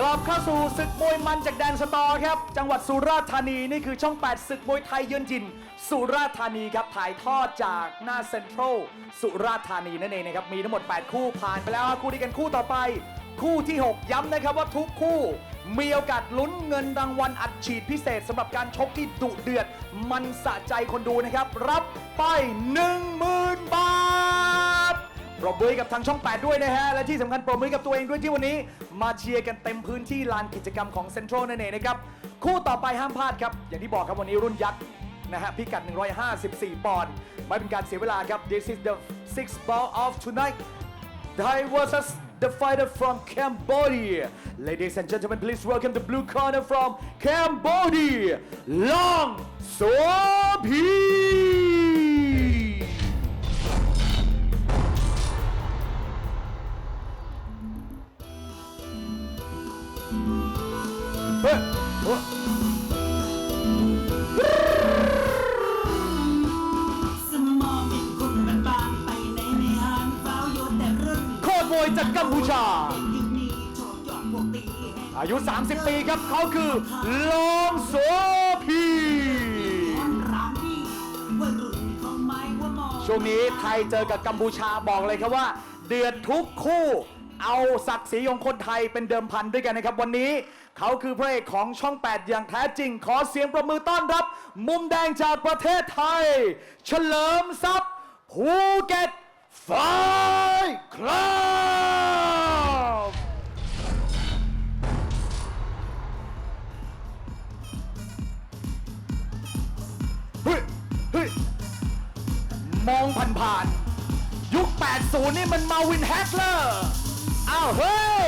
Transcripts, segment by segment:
กลับเข้าสู่ศึกมวยมันจากแดนสตอครับ จังหวัดสุราษฎร์ธานีนี่คือช่อง 8 ศึกมวยไทยเยือนจิน สุราษฎร์ธานีครับถ่ายทอดจากหน้าเซ็นทรัลสุราษฎร์ธานีนั่นเองนะครับมีทั้งหมด 8 คู่ผ่านไปแล้วคู่นี้กันคู่ต่อไป คู่ที่ 6 ย้ำนะครับว่าทุกคู่มีโอกาสลุ้นเงินรางวัลอัดฉีดพิเศษสำหรับการชกที่ดุเดือด มันสะใจคนดูนะครับ รับไป 10,000 บาท ปรบมือกับทางช่อง 8 ด้วยนะฮะ และที่สำคัญปรบมือกับตัวเองด้วยที่วันนี้ มาเชียร์กันเต็มพื้นที่ลานกิจกรรมของเซ็นทรัลนั่นเองนะครับ คู่ต่อไปห้ามพลาดครับ อย่างที่บอกครับวันนี้รุ่นยักษ์นะฮะพิกัด 154 ปอนด์ไม่เป็นการเสียเวลาครับ This is the sixth bout of tonight Thai versus the fighter from Cambodia. Ladies and gentlemen, please welcome the blue corner from Cambodia, Long So จากกัมพูชายุคนี้โชดยอายุ 30 ปีครับเขาคือลองโสพีช่วงนี้ไทยเจอกับกัมพูชาบอกเลยครับว่า เดือดทุกคู่ เอาศักดิ์ศรีของคนไทยเป็นเดิมพันด้วยกันนะครับ วันนี้เขาคือพระเอกของช่อง 8 อย่างแท้จริง ขอเสียงประมือต้อนรับ มุมแดงจากประเทศไทย เฉลิมทรัพย์ภูเก็ต ไฟคลับเฮ้ยเฮ้ยมองผ่านๆยุค 80 นี่มันมาวินแฮกเลอร์อ้าวเฮ้ย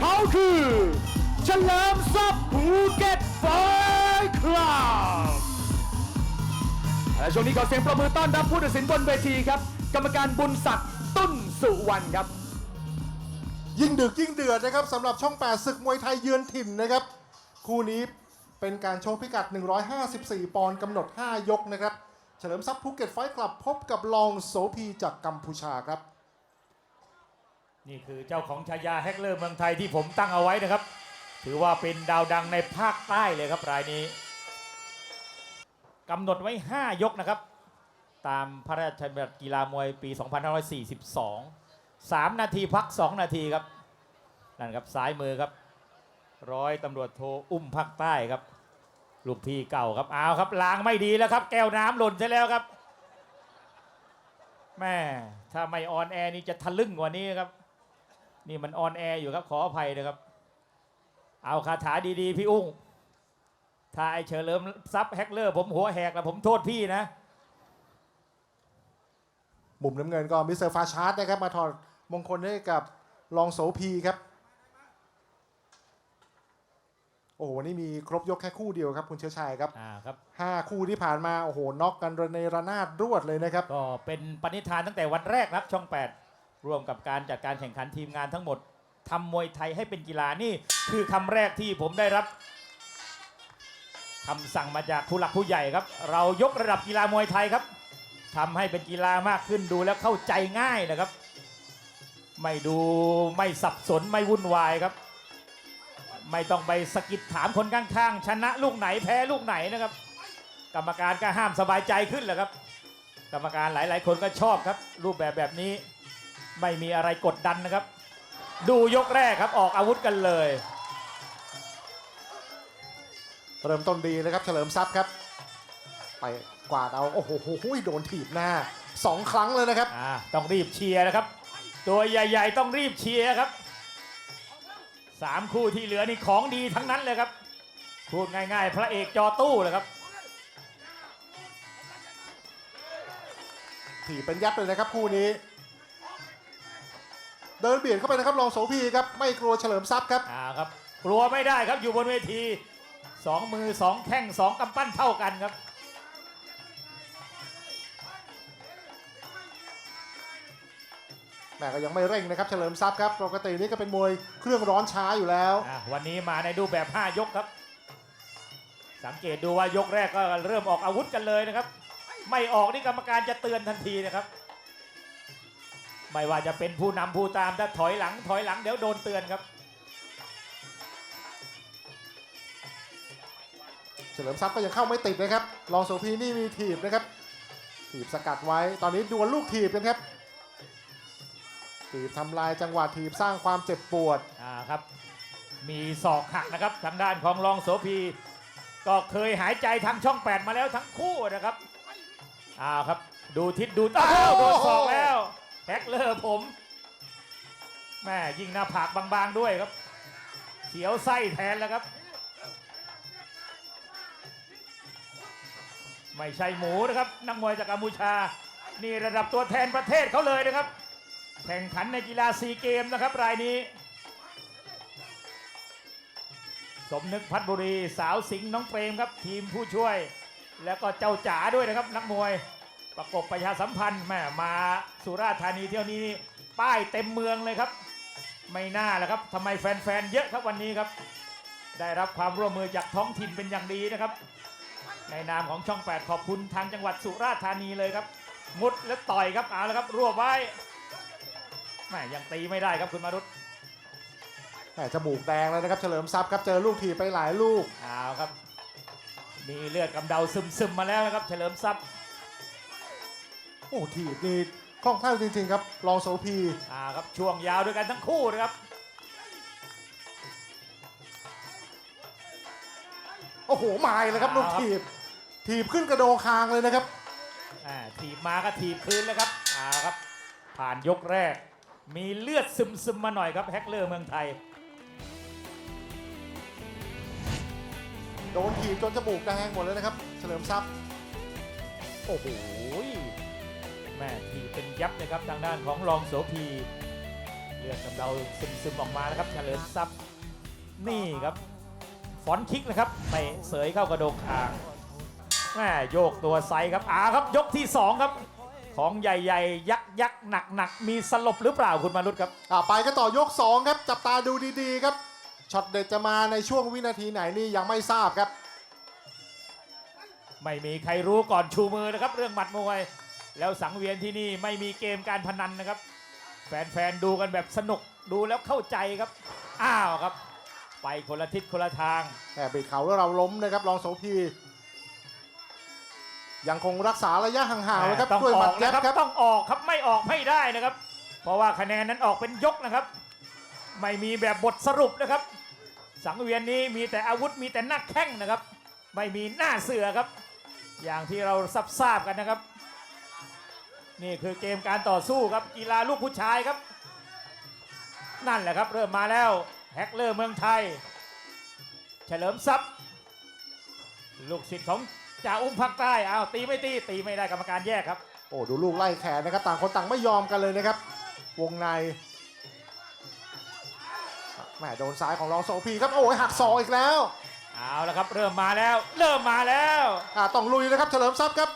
เขาคือเฉลิมทรัพย์ภูเก็ตไฟคลับและช่วงนี้ขอเสียงประมือต้อนรับผู้ตัดสินบนเวทีครับ กรรมการบุญศักดิ์ตุ้นสุวรรณครับ ยิ่งดึกยิ่งเดือดนะครับสำหรับช่อง 8 ศึกมวยไทยเยือนถิ่นนะครับ คู่นี้เป็นการโชว์พิกัด 154 ปอนด์กำหนด 5 ยกนะครับ เฉลิมทรัพย์ภูเก็ตไฟท์คลับพบกับลองโสพีจากกัมพูชาครับ นี่คือเจ้าของฉายาแฮกเลอร์เมืองไทยที่ผมตั้งเอาไว้นะครับ ถือว่าเป็นดาวดังในภาคใต้เลยครับรายนี้กำหนดไว้ 5 ยกนะครับ ตามพระราชบัญญัติกีฬามวยปี 2542 3 นาทีพัก 2 นาทีครับ นั่นครับซ้ายมือครับ ร้อยตำรวจโทอุ้มภาคใต้ครับ ลูกพี่เก่าครับเอาครับล้างไม่ดีแล้วครับ แก้วน้ำหล่นใช่แล้วครับแม่ถ้าไม่ออนแอร์นี่จะทะลึ่งกว่านี้ครับ นี่มันออนแอร์อยู่ครับขออภัยนะครับ เอาคาถาดีๆ พี่อุ้งถ้าไอเฉลิมซับแฮกเลอร์ ผมหัวแหกแล้วผมโทษพี่นะ มุมน้ำเงินก็มิสเตอร์ฟาชาร์ดนะครับมาถอดมงคลให้กับลองโสพีครับโอ้โหวันนี้มีครบยกแค่คู่เดียวครับคุณเชื้อชายครับอ่าครับห้าคู่ที่ผ่านมาโอ้โหน็อกกันระเนระนาดรวดเลยนะครับ ก็เป็นปณิธานตั้งแต่วันแรกนะครับช่อง 8 ร่วมกับการจัดการแข่งขันทีมงานทั้งหมดทำมวยไทยให้เป็นกีฬานี่ คือคำแรกที่ผมได้รับคำสั่งมาจากผู้หลักผู้ใหญ่ครับ เรายกระดับกีฬามวยไทยครับ ทำให้เป็นกีฬามากขึ้นดูแล้วเข้าใจง่ายนะครับ ไม่ดูไม่สับสนไม่วุ่นวายครับ ไม่ต้องไปสะกิดถามคนข้างๆ ชนะลูกไหนแพ้ลูกไหนนะครับ กรรมการก็ห้ามสบายใจขึ้นแหละครับ กรรมการหลายๆ คนก็ชอบครับ รูปแบบแบบนี้ไม่มีอะไรกดดันนะครับ ดูยกแรกครับออกอาวุธกันเลย เริ่มต้นดีเลยครับเฉลิมทรัพย์ครับไป กวาดเอาโอ้โหโดนถีบหน้าสองครั้งเลยนะครับ อ่าต้องรีบเชียร์นะครับ ตัวใหญ่ๆต้องรีบเชียร์ครับสามคู่ที่เหลือนี่ของดีทั้งนั้นเลยครับพูดง่ายๆ พระเอกจอตู้เลยครับ ถีบเป็นยับเลยนะครับคู่นี้ เดินเบียดเข้าไปนะครับรองโสพีครับไม่กลัวเฉลิมทรัพย์ครับ อ่าครับกลัวไม่ได้ครับอยู่บนเวทีสองมือสองแข้งสองกำปั้นเท่ากันครับ แม่ก็ยังไม่เร่งนะครับเฉลิมทรัพย์ครับปกตินี่ก็เป็นมวยเครื่องร้อนช้าอยู่แล้ววันนี้มาในรูปแบบ 5 ยกครับ สังเกตดูว่ายกแรกก็เริ่มออกอาวุธกันเลยนะครับ ไม่ออกนี่กรรมการจะเตือนทันทีนะครับ ไม่ว่าจะเป็นผู้นำผู้ตามถ้าถอยหลังถอยหลังเดี๋ยวโดนเตือนครับ เฉลิมทรัพย์ก็ยังเข้าไม่ติดนะครับลองโสพีนี่มีถีบนะครับถีบสกัดไว้ตอนนี้ดวลลูกถีบกันครับ ถีบทำลายจังหวะถีบสร้างความเจ็บปวด อ่าครับ มีศอกหักนะครับทางด้านของรองโสพี ก็เคยหายใจทางช่อง8มาแล้วทั้งคู่นะครับอ้าวครับ ดูทิศดูอ้าวโดนศอกแล้วแฮกเลอร์ผมแม่ยิงหน้าผากบางๆด้วยครับเสียวไส้แทนแล้วครับ ไม่ใช่หมูนะครับ นักมวยจากกัมพูชา นี่ระดับตัวแทนประเทศเขาเลยนะครับ แข่งขันในกีฬาซีเกมนะครับรายนี้ สมนึกพัฒบุรีสาวสิงห์น้องเปรมครับ ทีมผู้ช่วย แล้วก็เจ้าจ๋าด้วยนะครับนักมวย ประกบประชาสัมพันธ์แม่มาสุราษฎร์ธานีเที่ยวนี้นี่ป้ายเต็มเมืองเลยครับ ไม่น่าแหละครับทำไมแฟนๆเยอะครับวันนี้ครับ ได้รับความร่วมมือจากท้องถิ่นเป็นอย่างดีนะครับ ในนามของช่อง 8 ขอบคุณทางจังหวัดสุราษฎร์ธานีเลยครับมุดและต่อยครับเอาละครับรวบไว้ แม่ยังตีไม่ได้ครับคุณมารุตแหมจมูกแดงเลยนะครับเฉลิมทรัพย์ครับเจอลูกถีบไปหลายลูก เอาครับ มีเลือดกำเดาซึมๆมาแล้วนะครับ เฉลิมทรัพย์โอ้ถีบนี่คล่องแคล่วจริงๆครับลองโสพีอ่าครับช่วงยาวด้วยกันทั้งคู่นะครับ โอ้โหมาอีกเลยครับลูกถีบถีบขึ้นกระโดงคางเลยนะครับ อ่าถีบมาก็ถีบคืนเลยครับอ่าครับ ผ่านยกแรก มีเลือดซึมๆมาหน่อยครับแฮกเลอร์เมืองไทย โดนถีบจนจมูกแดงหมดเลยนะครับ เฉลิมทรัพย์โอ้โหแม่ถีบเป็นยับเลยครับทางด้านของรองโสพีเลือดกำเดาซึมๆออกมานะครับเฉลิมทรัพย์นี่ครับฟอนต์คิกนะครับไปเสยเข้ากระโดงคางแม่โยกตัวไซด์ครับอ่าครับยกที่สองครับ ของใหญ่ๆ ยักษ์ยักษ์หนักหนักๆมีสลบหรือเปล่าคุณมารุตครับ อ่าไปก็ต่อยก 2 ครับ จับตาดูดีๆครับช็อตเด็ดจะมาในช่วงวินาทีไหนนี่ยังไม่ทราบครับ ไม่มีใครรู้ก่อนชูมือนะครับ เรื่องหมัดมวย แล้วสังเวียนที่นี่ไม่มีเกมการพนันนะครับ แฟนๆดูกันแบบสนุกดูแล้วเข้าใจครับ อ้าวครับ ไปคนละทิศคนละทาง แต่เบรกเขาแล้วเราล้มนะครับรองโสพี ยังคงรักษาระยะห่างๆนะครับต้องด้วยอหมัอดกแจ็บนะครับครับต้องออกครับไม่ออกไม่ได้นะครับ เพราะว่าคะแนนนั้นออกเป็นยกนะครับ ไม่มีแบบบทสรุปนะครับ สังเวียนนี้มีแต่อาวุธมีแต่หนักแข้งนะครับ ไม่มีหน้าเสือครับ อย่างที่เราทราบทราบกันนะครับ นี่คือเกมการต่อสู้ครับกีฬาลูกผู้ชายครับ นั่นแหละครับเริ่มมาแล้วแฮกเลอร์เมืองไทย เฉลิมทรัพย์ ลูกศิษย์ของ จ่าอุ้มภาคใต้อ้าวตีไม่ตีตีไม่ได้กรรมการแยกครับ โอ้ดูลูกไล่แขนนะครับ ต่างคนต่างไม่ยอมกันเลยนะครับ วงในแหมโดนซ้ายของรองโสพีครับโอ้ยหักศอกอีกแล้วเอาละครับเริ่มมาแล้ว เริ่มมาแล้วอ่าต้องลุยนะครับเฉลิมทรัพย์ครับ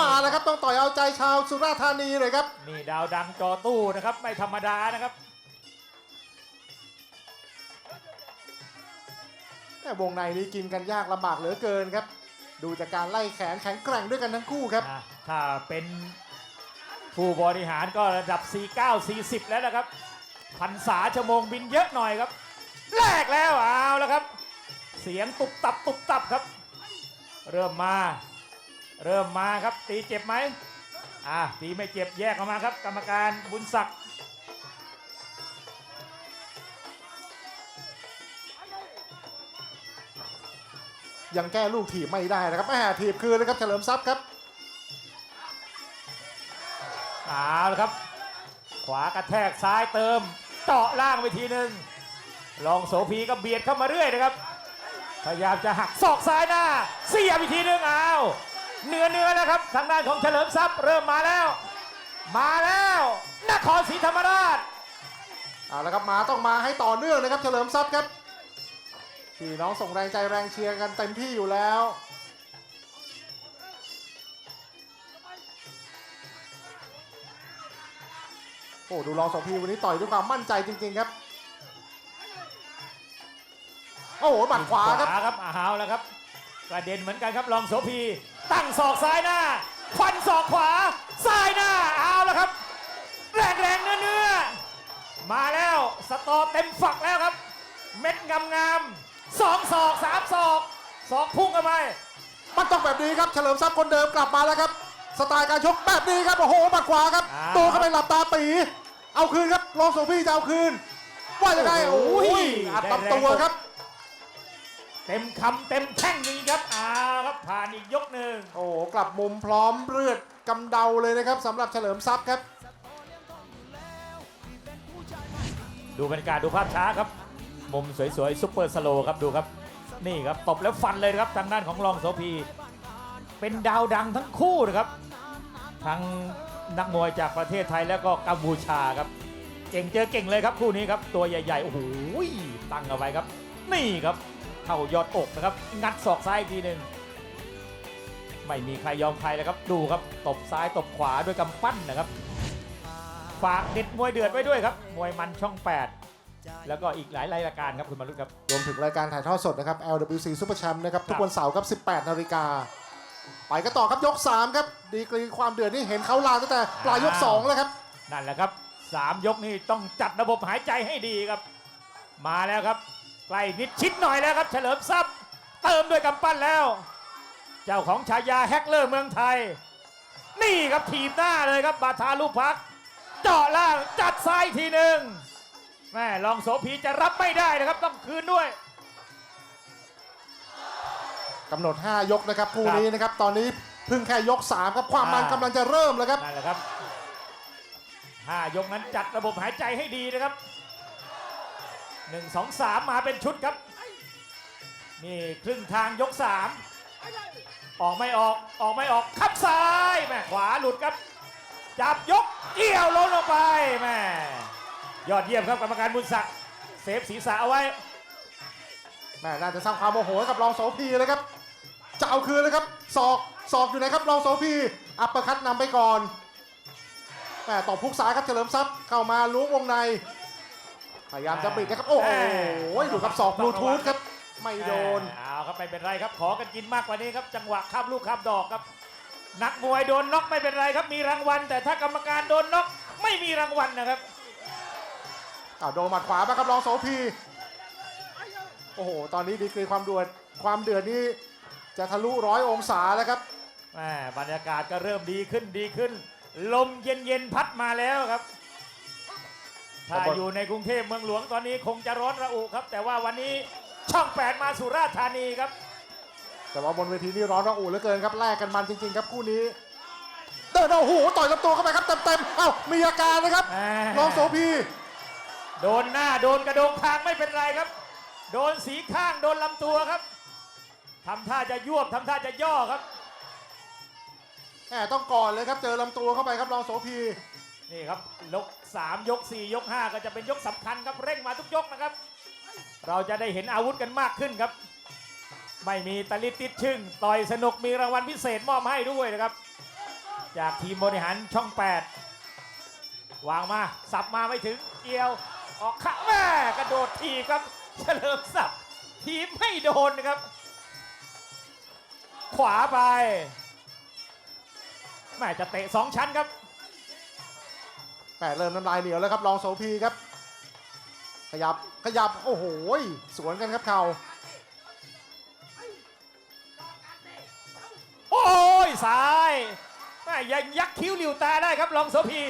มาแล้วครับต้องต่อยเอาใจชาวสุราษฎร์ธานีเลยครับ นี่ดาวดังจอตู้นะครับ ไม่ธรรมดานะครับแม่วงในนี้กินกันยากลำบากเหลือเกินครับ ดูจากการไล่แขนแข็งแกร่งด้วยกันทั้งคู่ครับ อะถ้าเป็นผู้บริหารก็ระดับ 49 40 แล้วนะครับ พันษาชั่วโมงบินเยอะหน่อยครับแลกแล้วเอาแล้วครับ เสียงตุบตับตุบตับครับ เริ่มมา เริ่มมาครับ ตีเจ็บไหมอ่าตีไม่เจ็บแยกออกมาครับ กรรมการบุญศักดิ์ ยังแก้ลูกถีบไม่ได้นะครับแม่ถีบคืนเลยครับเฉลิมทรัพย์ครับเอาละครับ ขวากระแทกซ้ายเติมเจาะล่างไปทีหนึ่งลองโสพีก็เบียดเข้ามาเรื่อยนะครับ พยายามจะหักศอกซ้ายหน้า เสียบอีกทีหนึ่งเอาเนื้อเนื้อแล้วครับทางด้านของเฉลิมทรัพย์เริ่มมาแล้ว มาแล้วนครศรีธรรมราชเอาละครับมาต้องมาให้ต่อเนื่องนะครับ เฉลิมทรัพย์ครับ พี่น้องส่งแรงใจแรงเชียร์กันเต็มที่อยู่แล้ว โอ้ดูรองโสพีวันนี้ต่อยด้วยความมั่นใจจริง ๆครับ โอ้โหหมัดขวาครับขวาครับอาแล้วครับ กระเด็นเหมือนกันครับลองโสพี ตั้งศอกซ้ายหน้าฟันศอกขวา ซ้ายหน้าเอาแล้วครับ แรงแรงเนื้อเนื้อมาแล้วสตอเต็มฝักแล้วครับ เม็ดงามงามๆ สองศอกสามศอกสอกพุ่งเข้าไปมันต้องแบบนี้ครับ เฉลิมทรัพย์คนเดิมกลับมาแล้วครับ สไตล์การชกแบบนี้ครับ โอ้โหหมัดขวาครับอ่าตัวเข้าไปหลับตาตี เอาคืนครับรองโซฟี่จะเอาคืน ว่ายังไงโอ้โอ้โหยอัดได้แรงลำตัวครับ เต็มคำเต็มแท่งจริงครับอ้าวครับผ่านอีกยกหนึ่งโอ้โหกลับมุมพร้อมเลือดกำเดาเลยนะครับสำหรับเฉลิมทรัพย์ครับ ดูบรรยากาศดูภาพช้าครับ มุมสวยๆซุปเปอร์สโลว์ครับดูครับ นี่ครับตบแล้วฟันเลยครับทางด้านของรองโสพีเป็นดาวดังทั้งคู่นะครับทั้งนักมวยจากประเทศไทยแล้วก็กัมพูชาครับ เก่งเจอเก่งเลยครับคู่นี้ครับ ตัวใหญ่ๆโอ้โหตั้งเอาไว้ครับ นี่ครับเข้ายอดอกนะครับ งัดศอกซ้ายอีกทีหนึ่งไม่มีใครยอมใครเลยครับ ดูครับตบซ้ายตบขวาด้วยกำปั้นนะครับ ฝากเด็ดมวยเดือดไว้ด้วยครับ มวยมันช่อง 8 แล้วก็อีกหลายรายการครับคุณมารุตครับ รวมถึงรายการถ่ายทอดสดนะครับ LWC Super Champ นะครับ ทุกวันเสาร์ครับ 18 นาฬิกา ไปกันต่อครับยก 3 ครับ ดีกรีความเดือดนี่เห็นเขาลานตั้งแต่ปลายยก 2 แล้วครับ นั่นแหละครับ 3 ยกนี่ต้องจัดระบบหายใจให้ดีครับ มาแล้วครับใกล้นิดชิดหน่อยแล้วครับ เฉลิมทรัพย์เติมด้วยกำปั้นแล้ว เจ้าของฉายาแฮกเลอร์เมืองไทย นี่ครับทีมหน้าเลยครับบาทาลูกพัก เจาะล่างจัดซ้ายอีกทีหนึ่ง แม่ลองโสพีจะรับไม่ได้นะครับ ต้องคืนด้วย กำหนด 5 ยกนะครับคู่ครับนี้นะครับ ตอนนี้เพิ่งแค่ยก 3 ครับ ความมันอ่า กำลังจะเริ่มแล้วครับ นั่นแหละครับห้ายกนั้นจัดระบบหายใจให้ดีนะครับหนึ่งสองสามมาเป็นชุดครับ นี่ครึ่งทางยกสามออกไม่ออกออกไม่ออกขับซ้ายแม่ขวาหลุดครับ จับยกเกี่ยวล้มลงไปแม่ ยอดเยี่ยมครับกรรมการบุญศักดิ์เซฟศีรษะเอาไว้แม่น่าจะสร้างความโมโหให้กับรองโสพีเลยครับ จะเอาคืนเลยครับศอกศอกอยู่ไหนครับรองโสพีอัปเปอร์คัตนำไปก่อนแม่ต่อพุกซ้ายครับเฉลิมทรัพย์เข้ามาล้วงวงในพยายามจะบิดนะครับโอ้โหดูครับศอกบลูทูธครับไม่โดนเอาครับไม่เป็นไรครับขอกันกินมากกว่านี้ครับจังหวะข้ามลูกข้ามดอกครับ นักมวยโดนน็อกไม่เป็นไรครับมีรางวัล แต่ถ้ากรรมการโดนน็อกไม่มีรางวัลนะครับ อ้าวโดนหมัดขวามาครับรองโสพีโอ้โห ตอนนี้ดีกรีความเดือดความเดือดนี่จะทะลุร้อยองศาแล้วครับแหม่บรรยากาศก็เริ่มดีขึ้นดีขึ้น ลมเย็นๆพัดมาแล้วครับ ถ้าขอบคุณอยู่ในกรุงเทพเมืองหลวงตอนนี้คงจะร้อนระอุครับ แต่ว่าวันนี้ช่อง8มาสุราษฎร์ธานีครับ แต่ว่าบนเวทีนี่ร้อนระอุเหลือเกินครับแลกกันมันจริง ๆ ครับคู่นี้เดินเอาหูต่อยลำตัวเข้าไปครับเต็มๆเอ้ามีอาการนะครับแหม่รองโสพี โดนหน้าโดนกระโดงคางไม่เป็นไรครับ โดนสีข้างโดนลำตัวครับทำท่าจะยวบทำท่าจะย่อครับแหมต้องก่อนเลยครับเจอลำตัวเข้าไปครับรองโสพีนี่ครับยก3ยก 4 ยก 5 ก็จะเป็นยกสำคัญครับเร่งมาทุกยกนะครับ เราจะได้เห็นอาวุธกันมากขึ้นครับ ไม่มีตะลิดติดชึ่งต่อยสนุกมีรางวัลพิเศษมอบให้ด้วยนะครับ จากทีมบริหารช่อง 8 วางมา สับมาไม่ถึงเกี่ยว ออกขาแม่กระโดดทีบครับ เฉลิมศักดิ์ทีมไม่โดนนะครับ ขวาไปแม่จะเตะสองชั้นครับแหมเริ่มน้ำลายเหนียวแล้วครับรองโสพีครับ ขยับขยับโอ้โหสวนกันครับเข่าโอ้ยซ้ายแม่ยังยักคิ้วหลิวตาได้ครับรองโสพี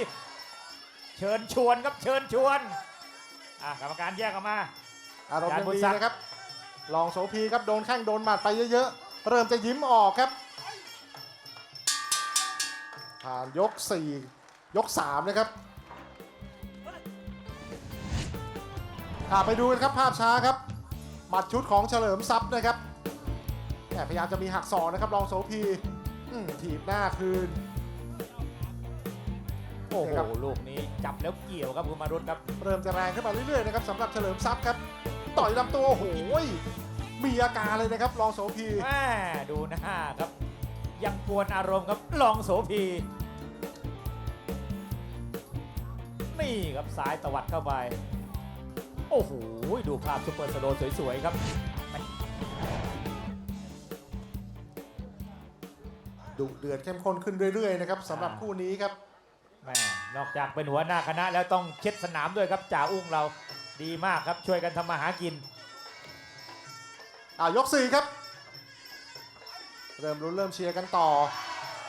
เชิญชวนครับเชิญชวน อะกรรมการแยกออกมา อารมณ์ยังการบุญดีศักดิ์นะครับรองโสพีครับโดนแข้งโดนหมัดไปเยอะๆ เริ่มจะยิ้มออกครับ ผ่านยก 4 ยก 3 นะครับอ่าไปดูกันครับภาพช้าครับหมัดชุดของเฉลิมทรัพย์นะครับแต่พยายามจะมีหักศอกนะครับรองโสพีอืมถีบหน้าคืน โอ้โหครับลูกนี้จับแล้วเกี่ยวครับคุณมารุตครับ เริ่มจะแรงขึ้นมาเรื่อยๆนะครับสำหรับเฉลิมทรัพย์ครับ ต่อยลำตัวโอ้โหมีอาการเลยนะครับรองโสพีแม่ดูหน้าครับ ยังกวนอารมณ์ครับรองโสพี นี่ครับซ้ายตวัดเข้าไป โอ้โหดูภาพซุปเปอร์สโลว์สวยๆครับดุเดือดเข้มข้นขึ้นเรื่อยๆนะครับสำหรับคู่นี้ครับ แม่นอกจากเป็นหัวหน้าคณะแล้วต้องเช็ดสนามด้วยครับจ่าอุ้งเราดีมากครับช่วยกันทำมาหากิน อ่ายก4ครับ เริ่มรุ้นเริ่มเชียร์กันต่อ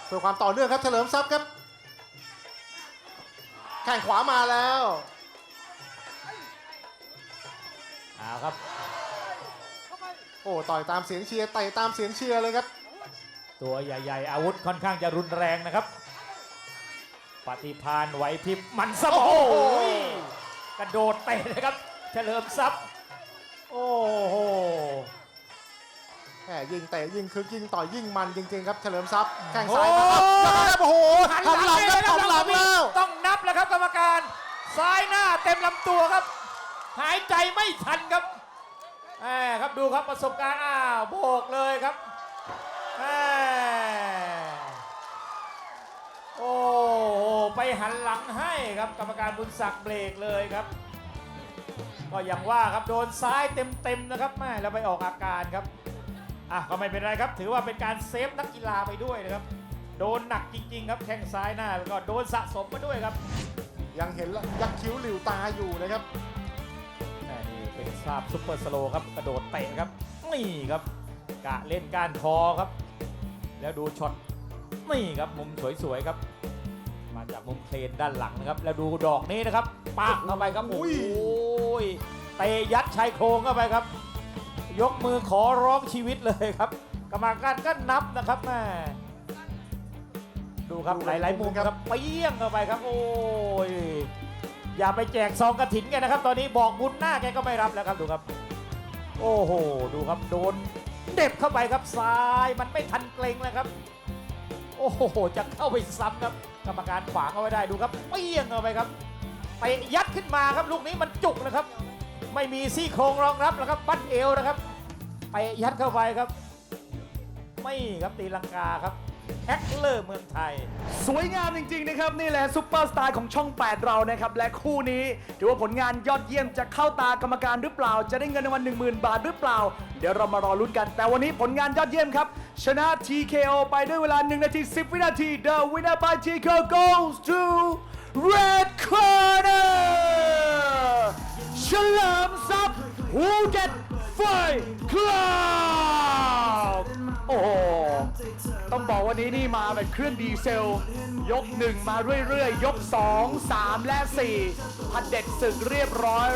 เพื่อความต่อเนื่องครับเฉลิมทรัพย์ครับแข่งขวามาแล้วเอาครับ โอ้ต่อยตามเสียงเชียร์เตะตามเสียงเชียร์เลยครับ ตัวใหญ่ ๆ อาวุธค่อนข้างจะรุนแรงนะครับ ปฏิพานไหวพริบมันสมองโอ้โหโอ้ยกระโดดเตะนะครับ เฉลิมทรัพย์ โอ้โหแหมยิงเตะยิงคือยิงต่อยยิงมันจริงๆครับเฉลิมทรัพย์แข่งซ้ายมาครับแล้วก็โอ้โหหันหลังครับหันหลังแล้วต้องนับแล้วครับกรรมการ ซ้ายหน้าเต็มลำตัวครับ หายใจไม่ทันครับแหมครับดูครับประสบการณ์อ้าวโบกเลยครับแหม โอ้โหไปหันหลังให้ครับกรรมการบุญศักดิ์เบรกเลยครับ ก็อย่างว่าครับโดนซ้ายเต็มๆนะครับแม่แล้วไปออกอาการครับอะก็ไม่เป็นไรครับ ถือว่าเป็นการเซฟนักกีฬาไปด้วยนะครับ โดนหนักจริงๆครับแข้งซ้ายหน้าแล้วก็โดนสะสมมาด้วยครับยังเห็นแล้วยักคิ้วหลิวตาอยู่นะครับแม่นี่เป็นภาพซุปเปอร์สโลว์ครับกระโดดเตะครับนี่ครับกะเล่นการคอครับ แล้วดูช็อต นี่ครับมุมสวยๆครับ มาจากมุมเคลนด้านหลังนะครับ แล้วดูดอกนี้นะครับปากเข้าไปครับอุ้โอ้ยยเตะยัดชายโครงเข้าไปครับ ยกมือขอร้องชีวิตเลยครับ กรรมการก็นับนะครับแม่ดูครับดูหลายๆมุมครับครับเปี้ยงเข้าไปครับ โอ้ยอย่าไปแจกซองกระถินกันนะครับ ตอนนี้บอกบุญหน้าแกก็ไม่รับแล้วครับดูครับ โอ้โห ดูครับโดนเด็บเข้าไปครับซ้ายมันไม่ทันเกรงแล้วครับ โอ้โห จะเข้าไปซ้ำครับ กรรมการขวางเอาไว้ได้ดูครับเปี้ยงเข้าไปครับไปยัดขึ้นมาครับลูกนี้มันจุกนะครับ ไม่มีซี่โครงรองรับแล้วครับบั้นเอวนะครับไปยัดเข้าไปครับ ไม่ครับตีลังกาครับแฮกเลอร์เมืองไทย สวยงามจริง ๆ นะครับ นี่แหละซุปเปอร์สตาร์ของช่อง 8 เรานะครับ และคู่นี้ ถือว่าผลงานยอดเยี่ยมจะเข้าตากรรมการหรือเปล่า จะได้เงินรางวัล10,000 บาทหรือเปล่า เดี๋ยวเรามารอลุ้นกัน แต่วันนี้ผลงานยอดเยี่ยมครับ ชนะ TKO ไปด้วยเวลา 1 นาที 10 วินาที The winner by TKO goes to Red Corner เฉลิมทรัพย์ภูเก็ตไฟคลับโอ้โห ต้องบอกวันนี้นี่มาแบบเครื่องดีเซล ยก 1 มาเรื่อยๆ ยก 2 3 และ 4 พัดเด็ดศึกเรียบร้อย